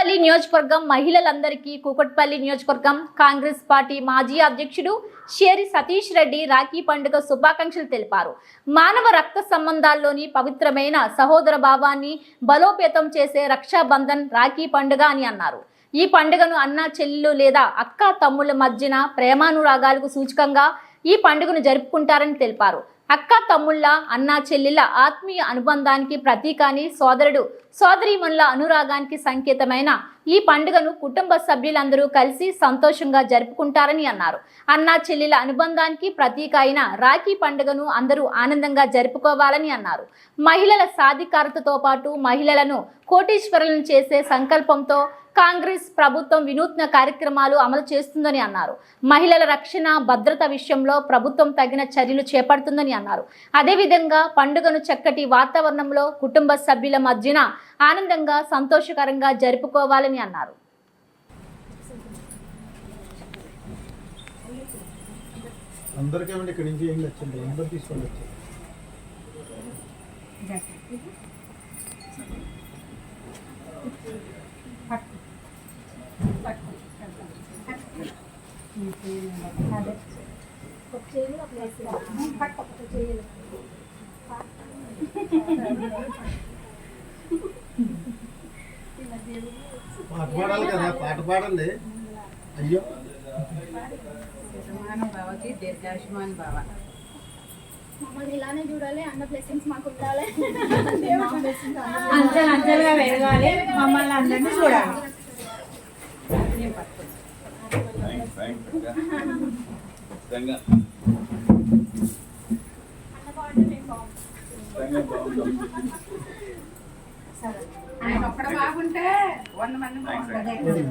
కూకట్పల్లి నియోజకవర్గం మహిళలందరికీ కూకట్పల్లి నియోజకవర్గం కాంగ్రెస్ పార్టీ మాజీ అధ్యక్షుడు షేరి సతీష్ రెడ్డి రాఖీ పండుగ శుభాకాంక్షలు తెలిపారు. మానవ రక్త సంబంధాల్లోని పవిత్రమైన సహోదర భావాన్ని బలోపేతం చేసే రక్షాబంధన్ రాఖీ పండుగ అని అన్నారు. ఈ పండుగను అన్న చెల్లెలు లేదా అక్క తమ్ముళ్ళ మధ్యన ప్రేమానురాగాలకు సూచకంగా ఈ పండుగను జరుపుకుంటారని తెలిపారు. అక్క తమ్ముళ్ళ అన్న చెల్లెళ్ళ ఆత్మీయ అనుబంధానికి ప్రతీక అని సోదరుడు. సోదరీమణుల అనురాగానికి సంకేతమైన ఈ పండుగను కుటుంబ సభ్యులందరూ కలిసి సంతోషంగా జరుపుకుంటారని అన్నారు. అన్నా చెల్లెల అనుబంధానికి ప్రతీక అయిన రాఖీ పండుగను అందరూ ఆనందంగా జరుపుకోవాలని అన్నారు. మహిళల సాధికారతతో పాటు మహిళలను కోటీశ్వరులను చేసే సంకల్పంతో కాంగ్రెస్ ప్రభుత్వం వినూత్న కార్యక్రమాలు అమలు చేస్తుందని అన్నారు. మహిళల రక్షణ భద్రత విషయంలో ప్రభుత్వం తగిన చర్యలు చేపడుతుందని అన్నారు. అదేవిధంగా పండుగను చక్కటి వాతావరణంలో కుటుంబ సభ్యుల మధ్యన ఆనందంగా సంతోషకరంగా జరుపుకోవాలని అన్నారు. అందరికీ ఏమంటే ఇక్కడి నుంచి ఏం వచ్చింది అందరు తీసుకొని వచ్చారు? పాట పాడాలి కదా పాట పాడండి. అయ్యో. భవతి దీర్ఘాయుష్మాన్ భవ మమ్మల్ని ఇలానే చూడాలి అన్న బ్లెస్సింగ్స్ మాకు ఉండాలి. అంచెలు అంచెలుగా పెరగాలి మమ్మల్ని అందరినీ చూడాలి. ఆయన ఒక్కడ బాగుంటే వంద మంది బాగుంటుంది